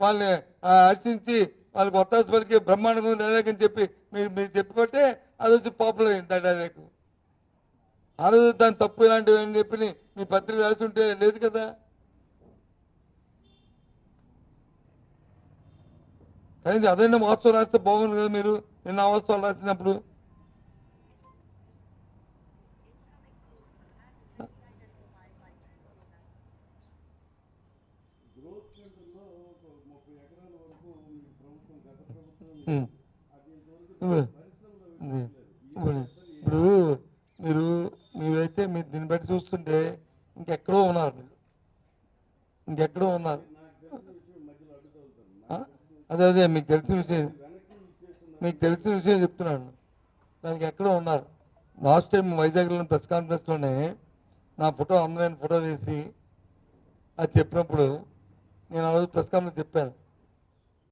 వాళ్ళని హర్షించి వాళ్ళకి ఒత్తాసు పలికి బ్రహ్మాండంగా డైలాగ్ అని చెప్పి మీరు మీరు చెప్పుకుంటే అది వచ్చి పాపులర్ అయింది ఆ డైలాగ్ ఆ రోజు దాని తప్పు ఇలాంటివి అని చెప్పి మీ పత్రిక రాసి ఉంటే లేదు కదా? కానీ అదైనా మహోత్సవం రాస్తే బాగుంది కదా మీరు? నిన్న ఆ రాసినప్పుడు. గ్రోత్ సెంటర్లో ఇప్పుడు మీరు మీరైతే మీరు దీన్ని బట్టి చూస్తుంటే ఇంకెక్కడో ఉన్నారు మీరు. ఇంకెక్కడో ఉన్నారు? అదే అదే మీకు తెలిసిన విషయం. మీకు తెలిసిన విషయం చెప్తున్నాను. దానికి ఎక్కడో ఉన్నారు. లాస్ట్ టైం వైజాగ్లో ప్రెస్ కాన్ఫరెన్స్లోనే నా ఫోటో అందమైన ఫోటో వేసి అది చెప్పినప్పుడు నేను ఆ రోజు ప్రెస్ కాన్ఫరెన్స్ చెప్పాను.